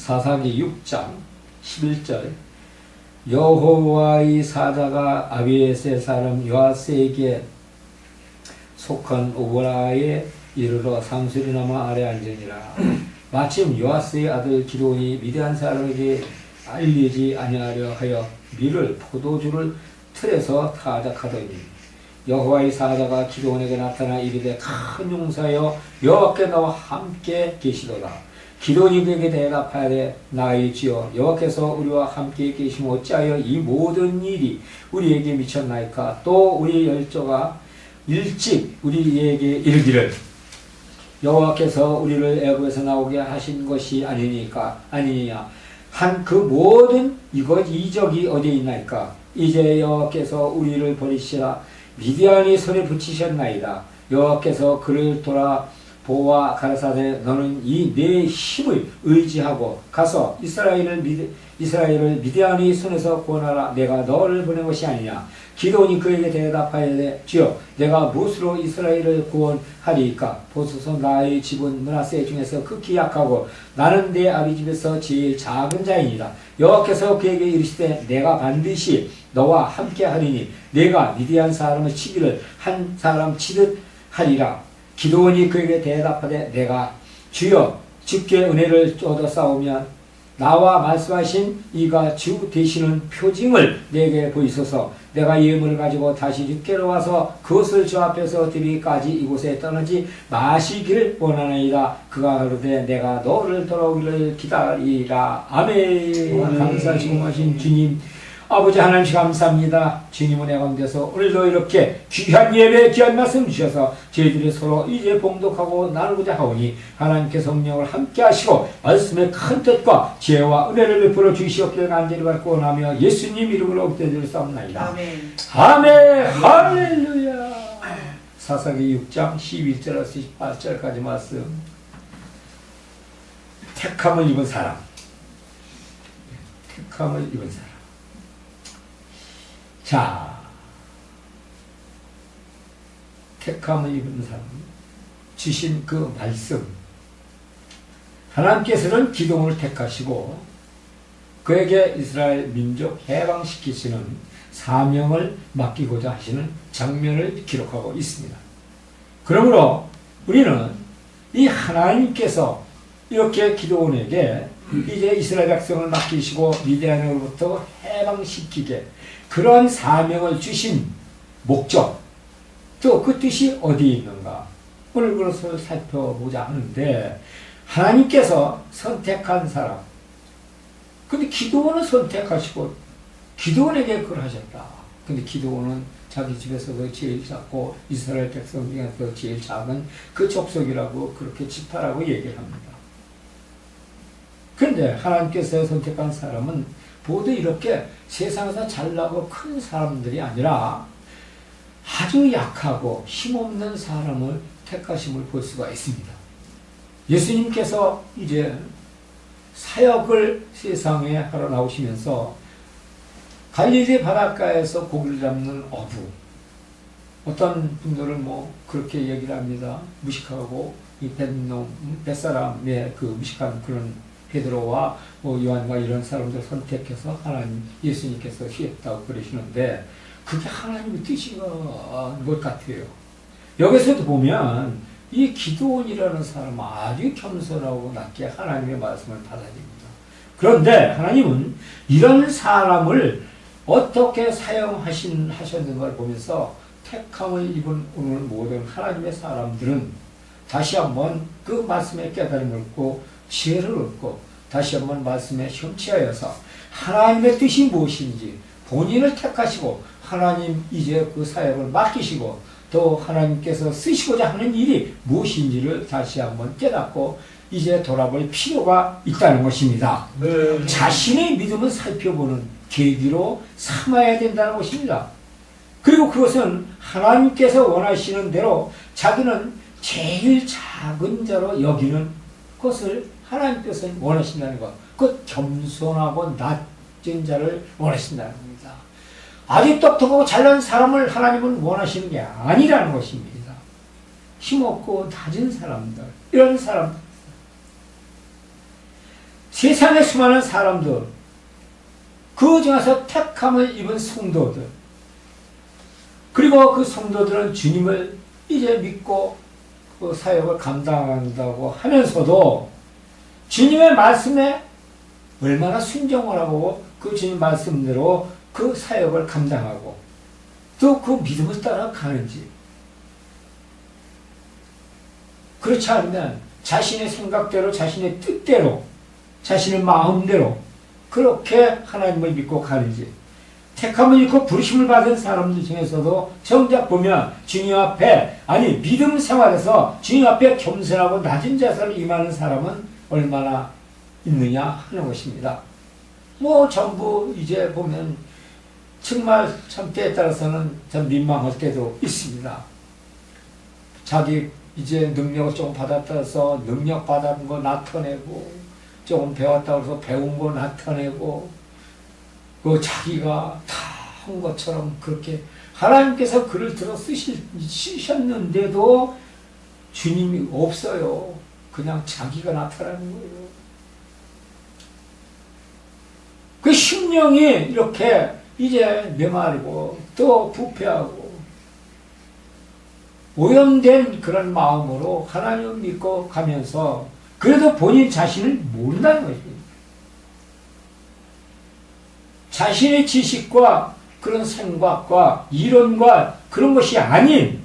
사사기 6장 11절 여호와의 사자가 아비에스의 사람 요아스에게 속한 오보라에 이르러 상수리나무 아래 앉으니라 마침 요아스의 아들 기도온이 미대한 사람에게 알리지 아니하려 하여 밀을 포도주를 틀에서 타작하더니 여호와의 사자가 기도원에게 나타나 이르되 큰 용사여 여호와께 너와 함께 계시도다. 기도원이 그에게 대답하되 주여 여호와께서 우리와 함께 계시면 어찌하여 이 모든 일이 우리에게 미쳤나이까? 또 우리 열조가 일찍 우리에게 이르기를 여호와께서 우리를 애굽에서 나오게 하신 것이 아니니까 아니냐 한 그 모든 이것 이적이 어디에 있나이까? 이제 여호와께서 우리를 버리시라. 미디안이 손에 붙이셨나이다. 여호와께서 그를 돌아 보아 가라사대 너는 이 내 힘을 의지하고 가서 이스라엘을 미디, 이스라엘을 미디안의 손에서 구원하라. 내가 너를 보낸 것이 아니냐. 기도원이 그에게 대답하여되 주여 내가 무엇으로 이스라엘을 구원하리이까? 보소서 나의 집은 문하세 중에서 극히 약하고 나는 내 아비 집에서 제일 작은 자이니라. 여호와께서 그에게 이르시되 내가 반드시 너와 함께 하리니 내가 미디안 사람을 치기를 한 사람 치듯 하리라 기도원이 그에게 대답하되 내가 주여 주께 은혜를 얻어 싸우면 나와 말씀하신 이가 주 되시는 표징을 내게 보이소서. 내가 예물을 가지고 다시 주께로 와서 그것을 주 앞에서 드리기까지 이곳에 떠나지 마시기를 원하나이다. 그가 그러되 내가 너를 돌아오기를 기다리라. 아멘. 감사하시고 하신 주님 아버지 하나님 감사합니다. 주님 은혜 가운데서 오늘도 이렇게 귀한 예배 귀한 말씀 주셔서 저희들이 서로 이제 봉독하고 나누고자 하오니 하나님께 성령을 함께 하시고 말씀의 큰 뜻과 지혜와 은혜를 베풀어 주시옵기를 간절히 받고 원하며 예수님 이름으로 기도드렸사옵나이다. 아멘. 아멘 할렐루야 사사기 6장 11절에서 18절까지 말씀 택함을 입은 사람 택함을 입은 사람 자 택함을 입은 사람 주신 그 말씀 하나님께서는 기동을 택하시고 그에게 이스라엘 민족 해방시키시는 사명을 맡기고자 하시는 장면을 기록하고 있습니다. 그러므로 우리는 이 하나님께서 이렇게 기도원에게 이제 이스라엘 백성을 맡기시고 미디안으로부터 해방시키게 그런 사명을 주신 목적 또 그 뜻이 어디에 있는가 오늘 그것을 살펴보자 하는데 하나님께서 선택한 사람 근데 기도원은 선택하시고 기도원에게 그걸 하셨다. 근데 기도원은 자기 집에서도 제일 작고 이스라엘 백성 중에서 제일 작은 그 족속이라고 그렇게 지파라고 얘기를 합니다. 근데 하나님께서 선택한 사람은 모두 이렇게 세상에서 잘나고 큰 사람들이 아니라 아주 약하고 힘없는 사람을 택하심을 볼 수가 있습니다. 예수님께서 이제 사역을 세상에 하러 나오시면서 갈릴리 바닷가에서 고기를 잡는 어부 어떤 분들은 뭐 그렇게 얘기를 합니다. 무식하고 이 뱃놈 뱃사람의 그 무식한 그런 베드로와 뭐 요한과 이런 사람들 선택해서 하나님 예수님께서 시했다고 그러시는데 그게 하나님의 뜻인 것 같아요. 여기서도 보면 이 기도원이라는 사람은 아주 겸손하고 낮게 하나님의 말씀을 받아들입니다. 그런데 하나님은 이런 사람을 어떻게 사용하신 하셨는 걸 보면서 택함을 입은 오늘 모든 하나님의 사람들은 다시 한번 그 말씀의 깨달음을 얻고 지혜를 얻고 다시 한번 말씀에 현치하여서 하나님의 뜻이 무엇인지 본인을 택하시고 하나님 이제 그 사역을 맡기시고 또 하나님께서 쓰시고자 하는 일이 무엇인지를 다시 한번 깨닫고 이제 돌아볼 필요가 있다는 것입니다. 네. 자신의 믿음을 살펴보는 계기로 삼아야 된다는 것입니다. 그리고 그것은 하나님께서 원하시는 대로 자기는 제일 작은 자로 여기는 것을 하나님께서 원하신다는 것. 그 겸손하고 낮은 자를 원하신다는 겁니다. 아주 똑똑하고 잘난 사람을 하나님은 원하시는 게 아니라는 것입니다. 힘없고 낮은 사람들, 이런 사람들. 세상에 수많은 사람들, 그 중에서 택함을 입은 성도들, 그리고 그 성도들은 주님을 이제 믿고 그 사역을 감당한다고 하면서도 주님의 말씀에 얼마나 순종을 하고 그 주님 말씀대로 그 사역을 감당하고 또 그 믿음을 따라 가는지. 그렇지 않으면 자신의 생각대로 자신의 뜻대로 자신의 마음대로 그렇게 하나님을 믿고 가는지. 택함을 입고 부르심을 받은 사람들 중에서도 정작 보면 주님 앞에 아니 믿음 생활에서 주님 앞에 겸손하고 낮은 자세로 임하는 사람은 얼마나 있느냐 하는 것입니다. 뭐 전부 이제 보면 정말 참 때에 따라서는 참 민망할 때도 있습니다. 자기 이제 능력을 조금 받았다서 능력 받은 거 나타내고 조금 배웠다고 해서 배운 거 나타내고 그 자기가 다 한 것처럼 그렇게 하나님께서 글을 들어 쓰셨는데도 주님이 없어요. 그냥 자기가 나타나는 거예요. 그 심령이 이렇게 이제 메마르고 또 부패하고 오염된 그런 마음으로 하나님을 믿고 가면서 그래도 본인 자신을 모른다는 것입니다. 자신의 지식과 그런 생각과 이론과 그런 것이 아닌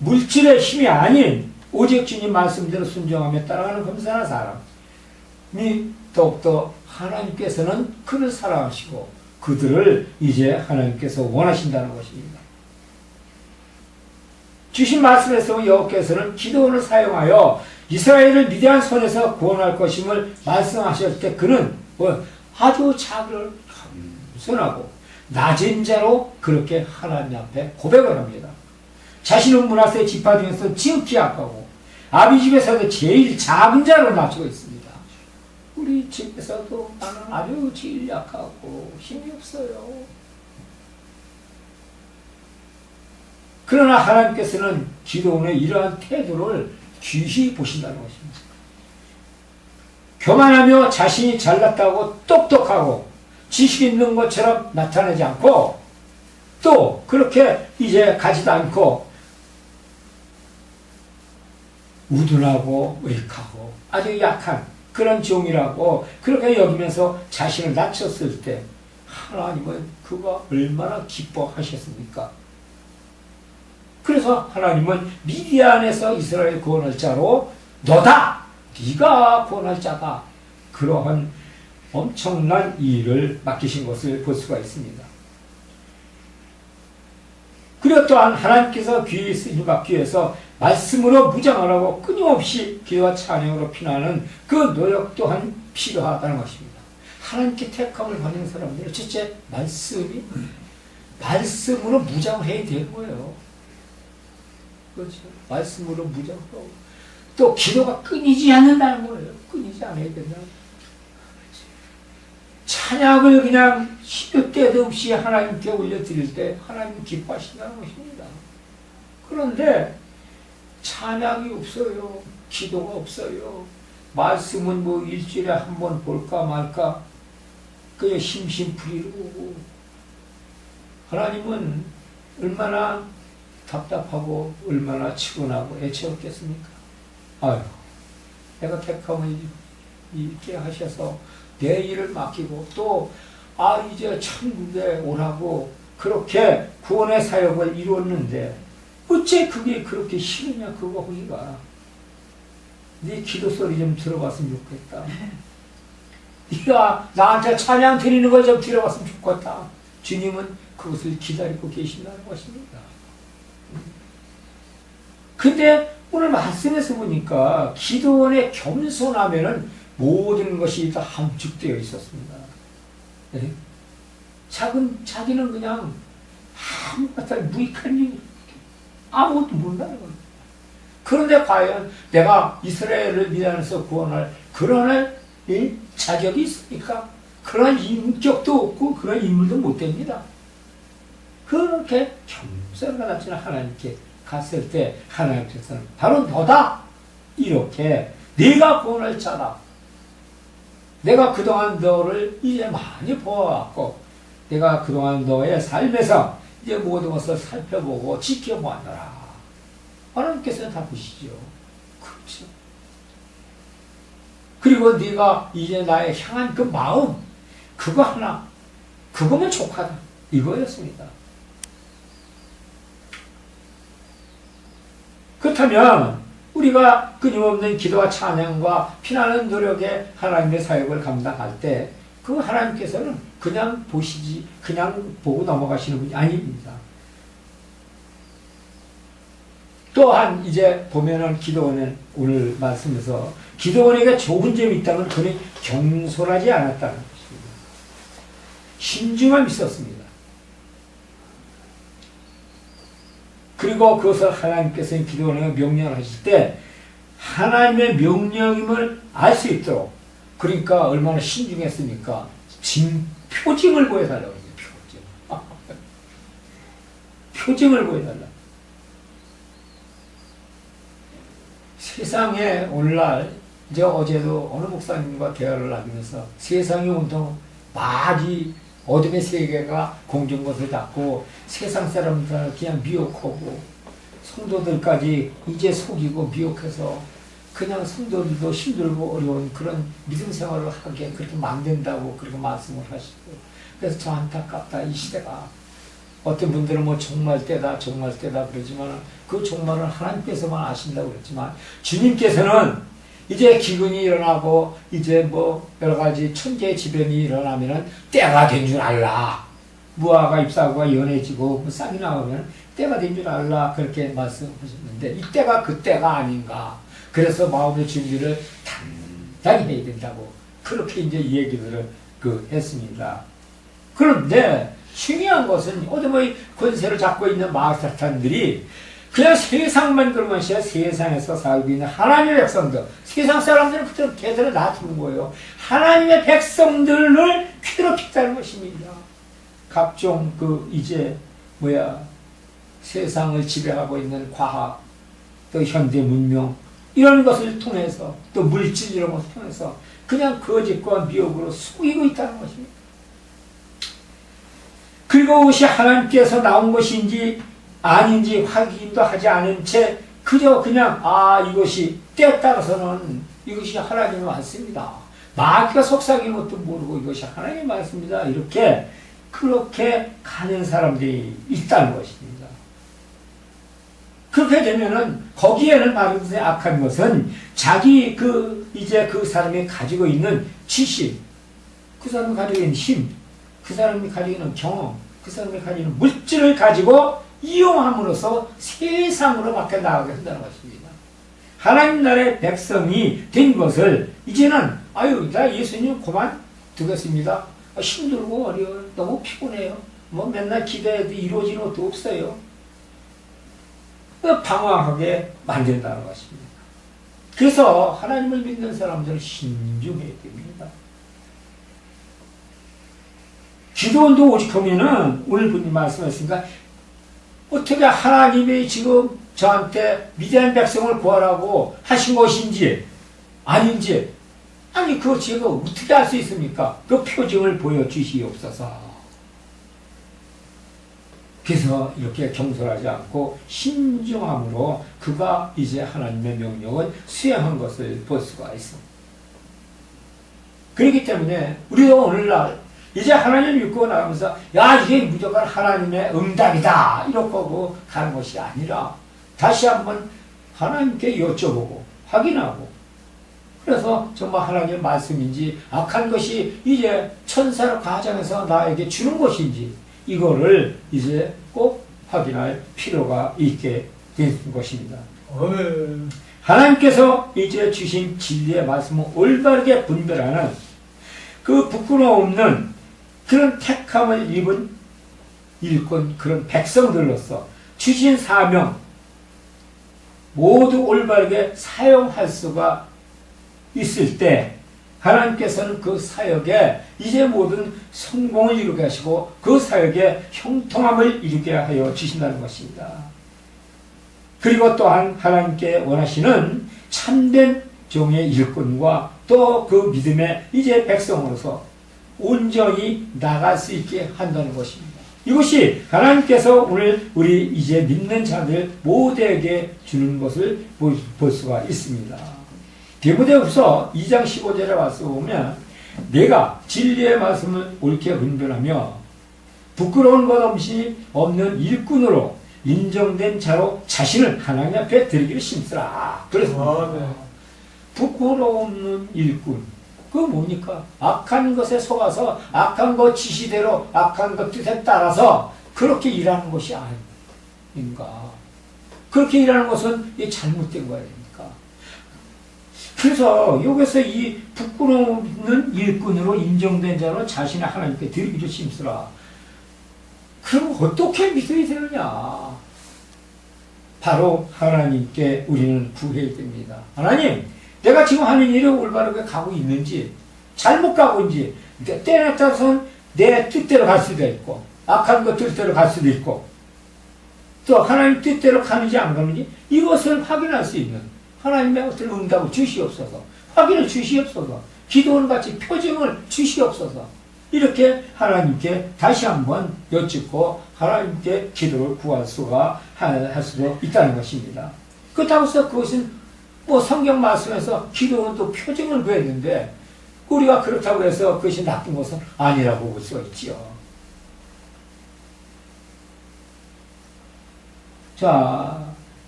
물질의 힘이 아닌 오직 주님 말씀대로 순종하며 따라가는 검사하는 사람이 더욱더 하나님께서는 그를 사랑하시고 그들을 이제 하나님께서 원하신다는 것입니다. 주신 말씀에서 여호께서는 기도원을 사용하여 이스라엘을 미대한 손에서 구원할 것임을 말씀하실 때 그는 뭐 아주 자기를 겸손하고 낮은 자로 그렇게 하나님 앞에 고백을 합니다. 자신은 문하세 지파 중에서 지극히 약하고 아비 집에서도 제일 작은 자로 맞추고 있습니다. 우리 집에서도 나는 아주 제일 약하고 힘이 없어요. 그러나 하나님께서는 기도원의 이러한 태도를 귀히 보신다는 것입니다. 교만하며 자신이 잘났다고 똑똑하고 지식 있는 것처럼 나타내지 않고 또 그렇게 이제 가지도 않고 우둔하고 의익하고 아주 약한 그런 종이라고 그렇게 여기면서 자신을 낮췄을 때 하나님은 그가 얼마나 기뻐하셨습니까? 그래서 하나님은 미디안에서 이스라엘 구원할 자로 너다! 네가 구원할 자다. 그러한 엄청난 일을 맡기신 것을 볼 수가 있습니다. 그리고 또한 하나님께서 귀에 쓰임 받기 위해서 말씀으로 무장하라고 끊임없이 기도와 찬양으로 피나는 그 노력 또한 필요하다는 것입니다. 하나님께 택함을 받는 사람들은 첫째 말씀이 말씀으로 무장해야 되는 거예요. 그렇죠. 말씀으로 무장하고 또 기도가 끊이지 않는다는 거예요. 끊이지 않아야 된다. 찬양을 그냥 시도 때도 없이 하나님께 올려드릴 때 하나님 기뻐하신다는 것입니다. 그런데 찬양이 없어요. 기도가 없어요. 말씀은 뭐 일주일에 한 번 볼까 말까 그냥 심심풀이로 오고 하나님은 얼마나 답답하고 얼마나 치곤하고 애처롭겠습니까? 아유, 내가 택함을 있게 하셔서 내 일을 맡기고 또, 아, 이제 천국에 오라고 그렇게 구원의 사역을 이루었는데, 어째 그게 그렇게 싫으냐, 그거 하기가. 네 기도 소리 좀 들어봤으면 좋겠다. 네가 나한테 찬양 드리는 걸 좀 들어봤으면 좋겠다. 주님은 그것을 기다리고 계신다는 것입니다. 근데 오늘 말씀에서 보니까 기도원의 겸손하면은 모든 것이 다 함축되어 있었습니다. 네? 자기는 그냥 아무것도 무익한 일, 아무것도 모른다는 겁니다. 그런데 과연 내가 이스라엘을 미안해서 구원할 그런 자격이 있습니까? 그런 인격도 없고 그런 인물도 못 됩니다. 그렇게 겸손과 낮지는 하나님께 갔을 때 하나님께서는 바로 너다 이렇게 네가 구원할 자다 내가 그동안 너를 이제 많이 보아왔고 내가 그동안 너의 삶에서 이제 모든 것을 살펴보고 지켜보았노라. 하나님께서는 다 보시죠. 그렇죠. 그리고 네가 이제 나의 향한 그 마음 그거 하나 그거면 족하다 이거였습니다. 그렇다면 우리가 끊임없는 기도와 찬양과 피나는 노력에 하나님의 사역을 감당할 때 그 하나님께서는 그냥 보시지 그냥 보고 넘어가시는 분이 아닙니다. 또한 이제 보면은 기도원은 오늘 말씀에서 기도원에게 좋은 점이 있다면 그는 경솔하지 않았다는 것입니다. 신중함이 있었습니다. 그리고 그것을 하나님께서 기도원에게 명령을 하실 때 하나님의 명령임을 알 수 있도록 그러니까 얼마나 신중했습니까? 진, 표징을 보여달라고 해요. 표징. 표징을 보여달라. 세상에 오늘날 이제 어제도 어느 목사님과 대화를 하면서 세상이 온통 많이 어둠의 세계가 공중 것을 닫고 세상 사람들 그냥 미혹하고 성도들까지 이제 속이고 미혹해서 그냥 성도들도 힘들고 어려운 그런 믿음 생활을 하게 그렇게 만든다고 그렇게 말씀을 하시고. 그래서 저 안타깝다 이 시대가. 어떤 분들은 뭐 종말 때다 종말 때다 그러지만 그 종말은 하나님께서만 아신다고 그랬지만 주님께서는 이제 기근이 일어나고 이제 뭐 여러 가지 천재 지변이 일어나면은 때가 된 줄 알라. 무화과 잎사구가 연해지고 뭐 싹이 나오면 때가 된 줄 알라 그렇게 말씀하셨는데 이 때가 그 때가 아닌가 그래서 마음의 준비를 단단히 해야 된다고 그렇게 이제 얘기를 그 했습니다. 그런데 중요한 것은 어디 뭐 권세를 잡고 있는 마사탄들이 그냥 세상만 그런 것이 아니라 세상에서 살고 있는 하나님의 백성들 세상 사람들은 그대로 개들을 놔두는 거예요. 하나님의 백성들을 괴롭혔다는 것입니다. 각종 그 이제 뭐야 세상을 지배하고 있는 과학 또 현대 문명 이런 것을 통해서 또 물질 이런 것을 통해서 그냥 거짓과 미혹으로 속이고 있다는 것입니다. 그리고 그것이 하나님께서 나온 것인지 아닌지 확인도 하지 않은 채 그저 그냥 아 이것이 때에 따라서는 이것이 하나님의 말씀이다. 마귀가 속삭이는 것도 모르고 이것이 하나님의 말씀이다. 이렇게 그렇게 가는 사람들이 있다는 것입니다. 그렇게 되면은 거기에는 말하듯이 악한 것은 자기 그 이제 그 사람이 가지고 있는 지식, 그 사람이 가지고 있는 힘, 그 사람이 가지고 있는 경험, 그 사람이 가지고 있는 물질을 가지고 이용함으로써 세상으로 밖에 나가게 한다는 것입니다. 하나님 나라의 백성이 된 것을 이제는 아유 나 예수님 그만 두겠습니다. 아, 힘들고 어려워 너무 피곤해요. 뭐 맨날 기도해도 이루어지는 것도 없어요. 방황하게 만든다는 것입니다. 그래서 하나님을 믿는 사람들은 신중해야 됩니다. 기도원도 오직 하면은 오늘 분이 말씀하셨으니까 어떻게 하나님이 지금 저한테 미대한 백성을 구하라고 하신 것인지 아닌지 아니 그거 제가 어떻게 할수 있습니까? 그 표징을 보여주시옵소서. 그래서 이렇게 경솔하지 않고 신중함으로 그가 이제 하나님의 명령을 수행한 것을 볼 수가 있습니다. 그렇기 때문에 우리도 오늘날 이제 하나님 믿고 나가면서 야 이게 무조건 하나님의 응답이다 이렇고 가는 것이 아니라 다시 한번 하나님께 여쭤보고 확인하고 그래서 정말 하나님의 말씀인지 악한 것이 이제 천사를 가장해서 나에게 주는 것인지 이거를 이제 꼭 확인할 필요가 있게 된 것입니다. 하나님께서 이제 주신 진리의 말씀을 올바르게 분별하는 그 부끄러움 없는 그런 택함을 입은 일꾼 그런 백성들로서 주신 사명 모두 올바르게 사용할 수가 있을 때 하나님께서는 그 사역에 이제 모든 성공을 이루게 하시고 그 사역에 형통함을 이루게 하여 주신다는 것입니다. 그리고 또한 하나님께 원하시는 참된 종의 일꾼과 또 그 믿음의 이제 백성으로서 온전히 나갈 수 있게 한다는 것입니다. 이것이 하나님께서 오늘 우리 이제 믿는 자들 모두에게 주는 것을 볼, 볼 수가 있습니다. 디모데후서 2장 15절에 와서 보면 내가 진리의 말씀을 옳게 분별하며 부끄러운 것 없이 없는 일꾼으로 인정된 자로 자신을 하나님 앞에 드리기를 심쓰라. 그래서 아, 네. 부끄러움 없는 일꾼. 그거 뭡니까? 악한 것에 속아서 악한 것 지시대로 악한 것 뜻에 따라서 그렇게 일하는 것이 아닌가. 그렇게 일하는 것은 이 잘못된 됩니까? 그래서 여기서 이 부끄러움 없는 일꾼으로 인정된 자로 자신을 하나님께 드리기를 심쓰라. 그럼 어떻게 믿어야 되느냐? 바로 하나님께 우리는 구해야 됩니다. 하나님, 내가 지금 하는 일이 올바르게 가고 있는지, 잘못 가고 있는지, 때에 따라서는 내 뜻대로 갈 수도 있고, 악한 것 뜻대로 갈 수도 있고, 또 하나님 뜻대로 가는지 안 가는지, 이것을 확인할 수 있는 하나님의 어떤 응답을 주시옵소서, 확인을 주시옵소서, 기도원 같이 표정을 주시옵소서, 이렇게 하나님께 다시 한번 여쭙고 하나님께 기도를 구할 수가 할 수도 있다는 것입니다. 그렇다고 해서 그것은 뭐 성경 말씀에서 기도는 또 표정을 구했는데 우리가 그렇다고 해서 그것이 나쁜 것은 아니라고 볼 수가 있지요. 자,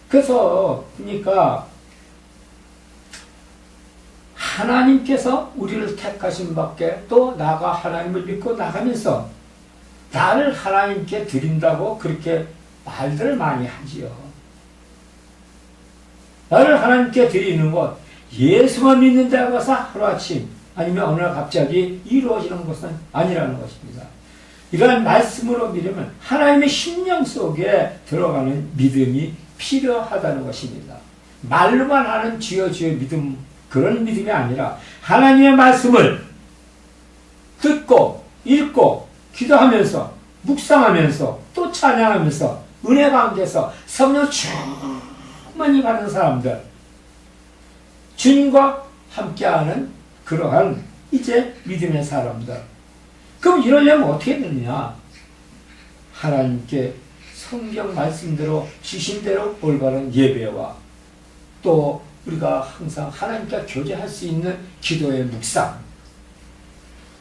그래서 그러니까 하나님께서 우리를 택하신 밖에 또 나가 하나님을 믿고 나가면서 나를 하나님께 드린다고 그렇게 말들을 많이 하지요. 나를 하나님께 드리는 것, 예수만 믿는 데 가서 하루아침 아니면 어느 날 갑자기 이루어지는 것은 아니라는 것입니다. 이러한 말씀으로 믿으면 하나님의 심령 속에 들어가는 믿음이 필요하다는 것입니다. 말로만 하는 주여 주여 믿음 그런 믿음이 아니라 하나님의 말씀을 듣고 읽고 기도하면서 묵상하면서 또 찬양하면서 은혜 가운데서 성령 충만히 받은 사람들 주님과 함께하는 그러한 이제 믿음의 사람들. 그럼 이러려면 어떻게 되느냐? 하나님께 성경 말씀대로 주신 대로 올바른 예배와 또 우리가 항상 하나님과 교제할 수 있는 기도의 묵상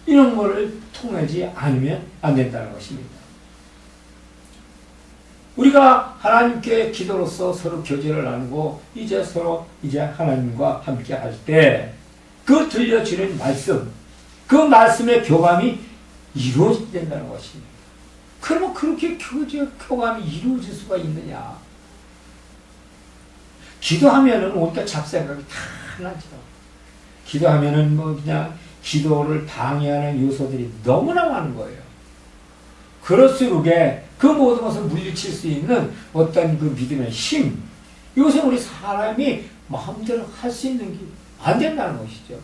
이런 거를 통하지 않으면 안 된다는 것입니다. 우리가 하나님께 기도로서 서로 교제를 나누고 이제 서로 이제 하나님과 함께 할 때 그 들려주는 말씀 그 말씀의 교감이 이루어져야 된다는 것입니다. 그러면 그렇게 교제 교감이 이루어질 수가 있느냐? 기도하면은 온갖 잡생각이 다 나죠. 기도하면은 뭐 그냥 기도를 방해하는 요소들이 너무나 많은 거예요. 그럴수록에 그 모든 것을 물리칠 수 있는 어떤 그 믿음의 힘, 이것은 우리 사람이 마음대로 할 수 있는 게 안 된다는 것이죠.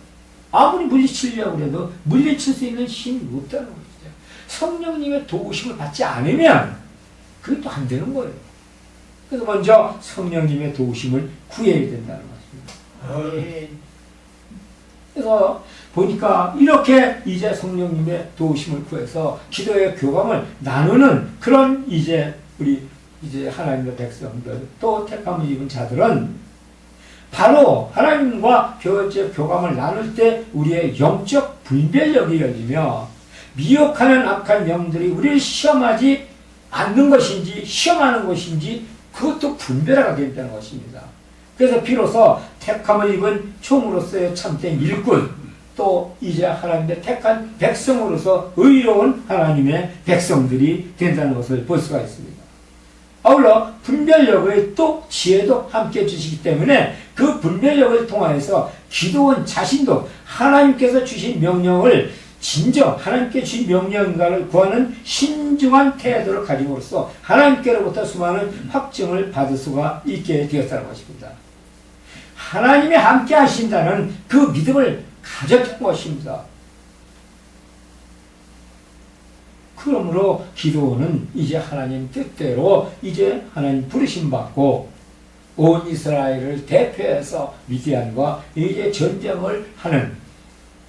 아무리 물리치려고 해도 물리칠 수 있는 힘이 없다는 것이죠. 성령님의 도우심을 받지 않으면 그게 또 안 되는 거예요. 그래서 먼저 성령님의 도우심을 구해야 된다는 것입니다. 그래서 보니까 이렇게 이제 성령님의 도우심을 구해서 기도의 교감을 나누는 그런 이제 우리 이제 하나님의 백성들 또 택함을 입은 자들은 바로 하나님과 교제 교감을 나눌 때 우리의 영적 분별력이 열리며 미혹하는 악한 영들이 우리를 시험하지 않는 것인지 시험하는 것인지 그것도 분별하게 된다는 것입니다. 그래서 비로소 택함을 입은 총으로서의 참된 일꾼, 또 이제 하나님의 택한 백성으로서 의로운 하나님의 백성들이 된다는 것을 볼 수가 있습니다. 아울러 분별력의 또 지혜도 함께 주시기 때문에 그 분별력을 통하여서 기도원 자신도 하나님께서 주신 명령을 진정 하나님께 주신 명령인가를 구하는 신중한 태도를 가짐으로써 하나님께로부터 수많은 확증을 받을 수가 있게 되었다는 것입니다. 하나님이 함께 하신다는 그 믿음을 가졌던 것입니다. 그러므로 기도는 이제 하나님 뜻대로 이제 하나님 부르심 받고 온 이스라엘을 대표해서 미디안과 이제 전쟁을 하는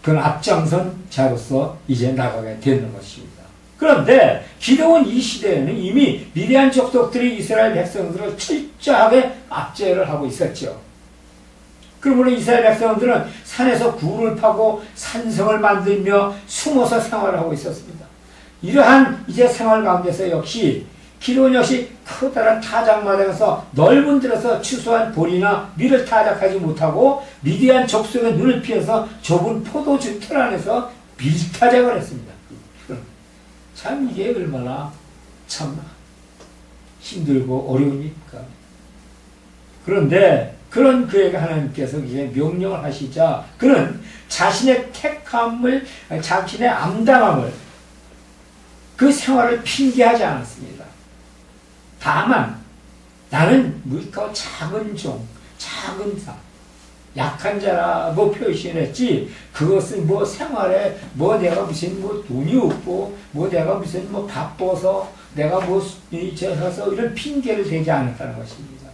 그 앞장선 자로서 이제 나가게 되는 것입니다. 그런데 기도원 이 시대에는 이미 미디안 족속들이 이스라엘 백성들을 철저하게 압제를 하고 있었죠. 그러므로 이스라엘 백성들은 산에서 굴을 파고 산성을 만들며 숨어서 생활을 하고 있었습니다. 이러한 이제 생활 가운데서 역시 기도원 역시 커다란 타작마당에서 넓은 들에서 추수한 보리나 밀을 타작하지 못하고 미디안 족속의 눈을 피해서 좁은 포도주 틀 안에서 밀타작을 했습니다. 참 이게 얼마나 참 힘들고 어려우니까. 그런데 그런 그에게 하나님께서 이제 명령을 하시자 그는 자신의 택함을 자신의 암담함을 그 생활을 핑계하지 않았습니다. 다만 나는 무익하고 작은 종, 작은 사, 약한 자라고 표시했지 그것은 뭐 생활에 뭐 내가 무슨 뭐 돈이 없고 뭐 내가 무슨 뭐 바빠서 내가 뭐 이제 해서 이런 핑계를 대지 않았다는 것입니다.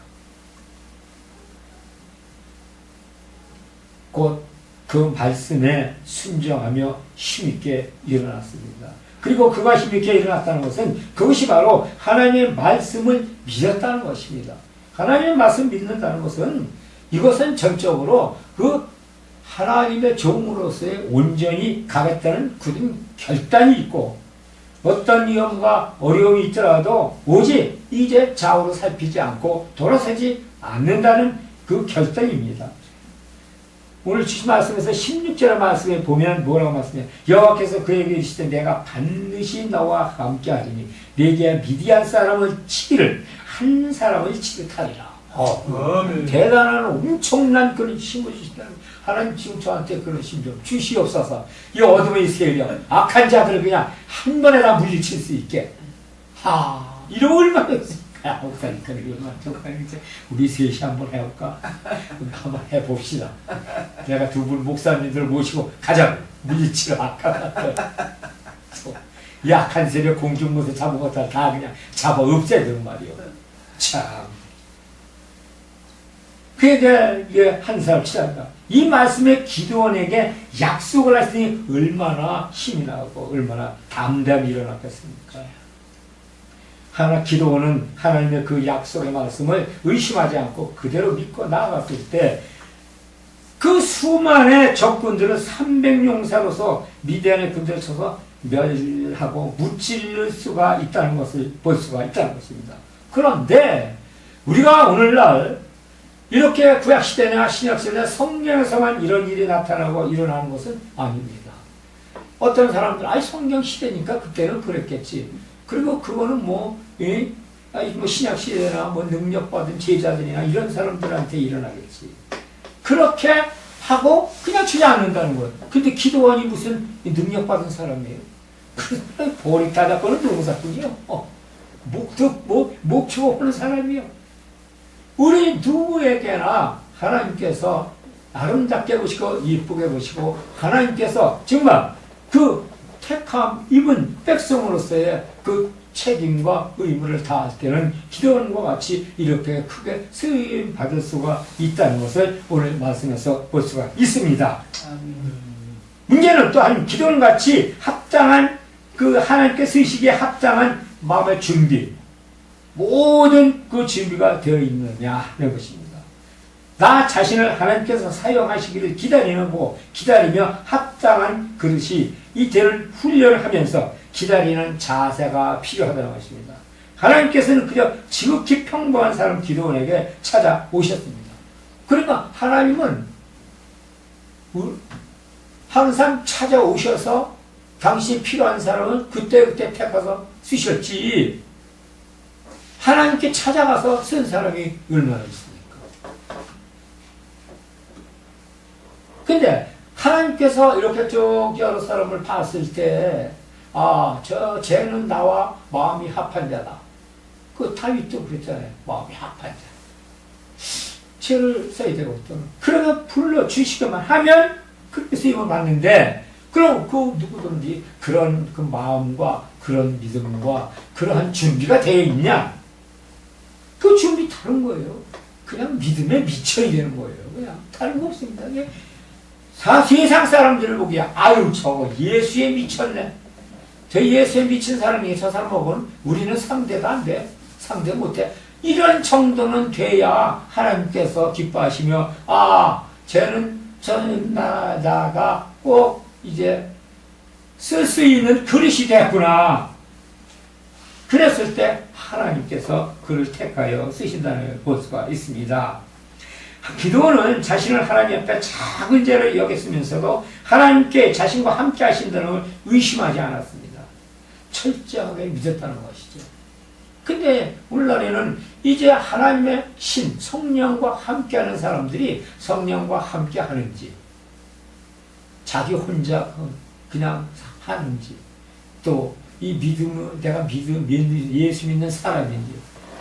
곧 그 말씀에 순종하며 힘있게 일어났습니다. 그리고 그가 힘있게 일어났다는 것은 그것이 바로 하나님의 말씀을 믿었다는 것입니다. 하나님의 말씀 믿는다는 것은 이것은 전적으로 그 하나님의 종으로서의 온전히 가겠다는 굳은 결단이 있고 어떤 위험과 어려움이 있더라도 오직 이제 좌우로 살피지 않고 돌아서지 않는다는 그 결단입니다. 오늘 주신 말씀에서 16절 말씀에 보면 뭐라고 말씀해요? 여호와께서 그에게 이르시되 내가 반드시 너와 함께 하리니 내게 미디안 사람을 치기를 한 사람을 치듯 하리라. 어, 대단한 엄청난 그런 힘을 주신다는 하나님 지금 저한테 그런 힘 좀 주시옵소서. 이 어둠의 세력, 악한 자들을 그냥 한 번에 다 물리칠 수 있게. 하, 이런 얼마나 그래, 얼마나 좋아요. 이제 우리 셋이 한번 해볼까? 한번 해봅시다. 내가 두 분 목사님들 모시고 가자. 물리치러 이 악한 세력 공중무서 잡은 것다 다 그냥 잡아 없애는 말이요. 참. 그에 대해 한 사람 치닫다. 이 말씀에 기도원에게 약속을 했으니 얼마나 힘이 나고 얼마나 담담히 일어났겠습니까? 하나 기도원은 하나님의 그 약속의 말씀을 의심하지 않고 그대로 믿고 나아갔을 때 그 수많은 적군들은 300용사로서 미디안의 군대를 쳐서 멸하고 무찔릴 수가 있다는 것을 볼 수가 있다는 것입니다. 그런데 우리가 오늘날 이렇게 구약시대나 신약시대 성경에서만 이런 일이 나타나고 일어나는 것은 아닙니다. 어떤 사람들, 아이 성경 시대니까 그때는 그랬겠지. 그리고 그거는 뭐, 예? 아니 뭐 신약 시대나 뭐 능력 받은 제자들이나 이런 사람들한테 일어나겠지. 그렇게 하고 그냥 주지 않는다는 거예요. 근데 기도원이 무슨 능력 받은 사람이에요? 보리타다거는 농사꾼이요. 어. 목도, 목, 목초고 하는 사람이요. 우리 누구에게나 하나님께서 아름답게 보시고 이쁘게 보시고 하나님께서 정말 그 택함 입은 백성으로서의 그 책임과 의무를 다할 때는 기도원과 같이 이렇게 크게 쓰임 받을 수가 있다는 것을 오늘 말씀에서 볼 수가 있습니다. 문제는 또한 기도원 같이 합당한 그 하나님께 쓰시기에 합당한 마음의 준비, 모든 그 준비가 되어 있느냐 하는 것입니다. 나 자신을 하나님께서 사용하시기를 기다리는 거 기다리며 합당한 그릇이 이 되는 훈련을 하면서 기다리는 자세가 필요하다는 것입니다. 하나님께서는 그저 지극히 평범한 사람 기도원에게 찾아오셨습니다. 그러니까 하나님은 항상 찾아오셔서 당신이 필요한 사람을 그때그때 택해서 쓰셨지 하나님께 찾아가서 쓴 사람이 얼마나 있습니까? 근데 하나님께서 이렇게 쭉 여러 사람을 봤을 때, 아, 저, 쟤는 나와 마음이 합한 자다. 그 다윗도 그랬잖아요. 마음이 합한 자. 쟤를 써야 되거든. 그러면 불러주시기만 하면 그렇게 쓰임을 받는데, 그럼 그 누구든지 그런 그 마음과 그런 믿음과 그러한 준비가 되어 있냐? 그 준비 다른 거예요. 그냥 믿음에 미쳐야 되는 거예요. 그냥 다른 거 없습니다. 사, 세상 사람들을 보기에 아유 저거 예수에 미쳤네. 저 예수에 미친 사람이 저 사람 보고는 우리는 상대도 안 돼. 상대 못해. 이런 정도는 돼야 하나님께서 기뻐하시며 아 쟤는 나가 꼭 이제 쓸 수 있는 그릇이 됐구나. 그랬을 때 하나님께서 그를 택하여 쓰신다는 걸볼 수가 있습니다. 기도는 자신을 하나님 앞에 작은 죄를 여겼으면서도 하나님께 자신과 함께 하신다는 걸 의심하지 않았습니다. 철저하게 믿었다는 것이죠. 근데 오늘날에는 이제 하나님의 신, 성령과 함께하는 사람들이 성령과 함께 하는지, 자기 혼자 그냥 하는지, 또 이 믿음을 내가 믿음, 예수 믿는 사람인지,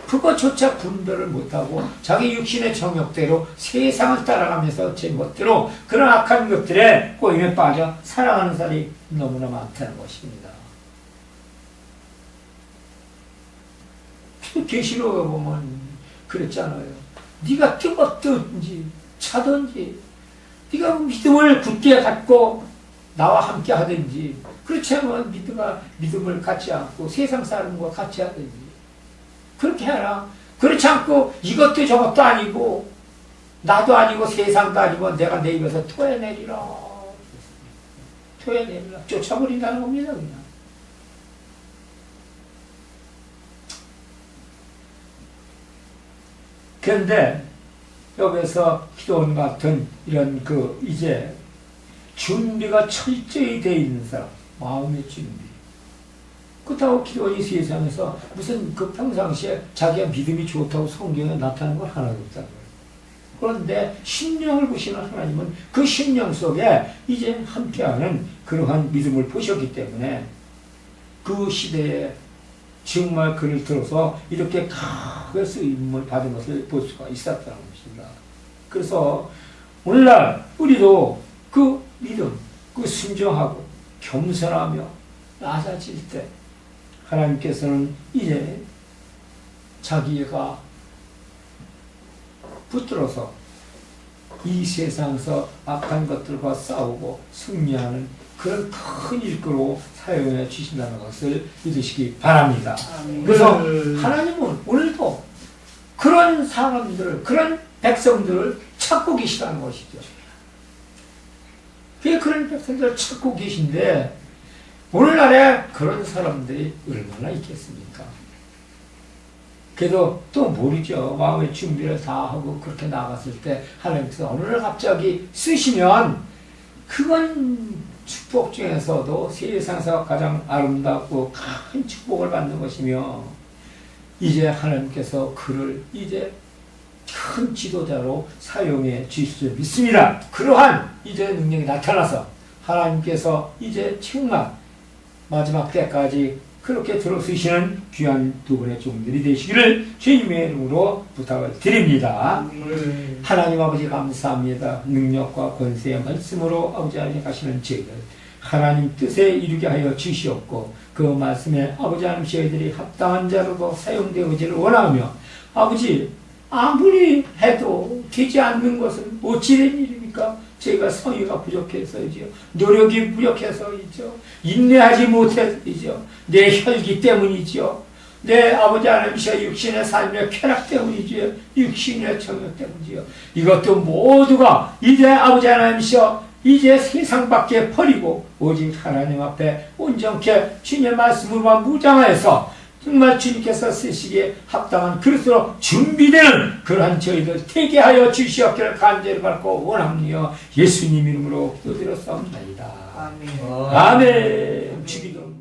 그것조차 분별을 못하고 자기 육신의 정욕대로 세상을 따라가면서 제 멋대로 그런 악한 것들에 꼬임에 빠져 살아가는 사람이 너무나 많다는 것입니다. 계시록에 보면 그랬잖아요. 네가 뜨겁든지 차든지 네가 믿음을 굳게 갖고 나와 함께 하든지 그렇지 않으면 믿음과 믿음을 갖지 않고 세상 사람과 같이 하든지 그렇게 해라. 그렇지 않고 이것도 저것도 아니고 나도 아니고 세상도 아니고 내가 내 입에서 토해내리라. 토해내리라. 쫓아버린다는 겁니다. 그냥. 그런데 여기서 기도원 같은 이런 그 이제 준비가 철저히 되어 있는 사람, 마음의 준비. 그렇다고 기도원이 세상에서 무슨 그 평상시에 자기가 믿음이 좋다고 성경에 나타나는 건 하나도 거예요. 그런데 심령을 보시는 하나님은 그 심령 속에 이제 함께하는 그러한 믿음을 보셨기 때문에 그 시대에 정말 그를 들어서 이렇게 크게 쓰임을 받은 것을 볼 수가 있었다는 것입니다. 그래서 오늘날 우리도 그 믿음, 그 순종하고 겸손하며 낮아질 때 하나님께서는 이제 자기가 붙들어서 이 세상에서 악한 것들과 싸우고 승리하는 그런 큰 일거로 사용해 주신다는 것을 믿으시기 바랍니다. 그래서 하나님은 오늘도 그런 사람들, 그런 백성들을 찾고 계시다는 것이죠. 왜 그런 백성들을 찾고 계신데 오늘날에 그런 사람들이 얼마나 있겠습니까? 그래도 또 모르죠. 마음의 준비를 다 하고 그렇게 나갔을 때 하나님께서 어느 날 갑자기 쓰시면 그건 축복 중에서도 세상에서 가장 아름답고 큰 축복을 받는 것이며 이제 하나님께서 그를 이제 큰 지도자로 사용해 주실 줄 믿습니다. 그러한 이제 능력이 나타나서 하나님께서 이제 정말 마지막 때까지 그렇게 들어쓰시는 귀한 두 분의 종들이 되시기를 주님의 이름으로 부탁을 드립니다. 하나님 아버지 감사합니다. 능력과 권세의 말씀으로 아버지 하나님 가시는 죄를 하나님 뜻에 이루게 하여 주시옵고 그 말씀에 아버지 하나님 저희들이 합당한 자로도 사용되어지를 원하며 아버지 아무리 해도 되지 않는 것은 어찌된 일입니까? 저희가 성의가 부족해서이죠. 노력이 부족해서이죠. 인내하지 못해서이죠. 내 혈기 때문이죠. 내 아버지 하나님이셔 육신의 삶의 쾌락 때문이죠. 육신의 정욕 때문이죠. 이것도 모두가 이제 아버지 하나님이셔 이제 세상 밖에 버리고 오직 하나님 앞에 온전케 주님의 말씀으로만 무장하여서 정말 주님께서 쓰시기에 합당한 그릇으로 준비되는 그러한 저희들 되게 하여 주시옵기를 간절히 받고 원합니다. 예수님 이름으로 기도드렸사옵나이다. 아멘. 아멘. 주기도.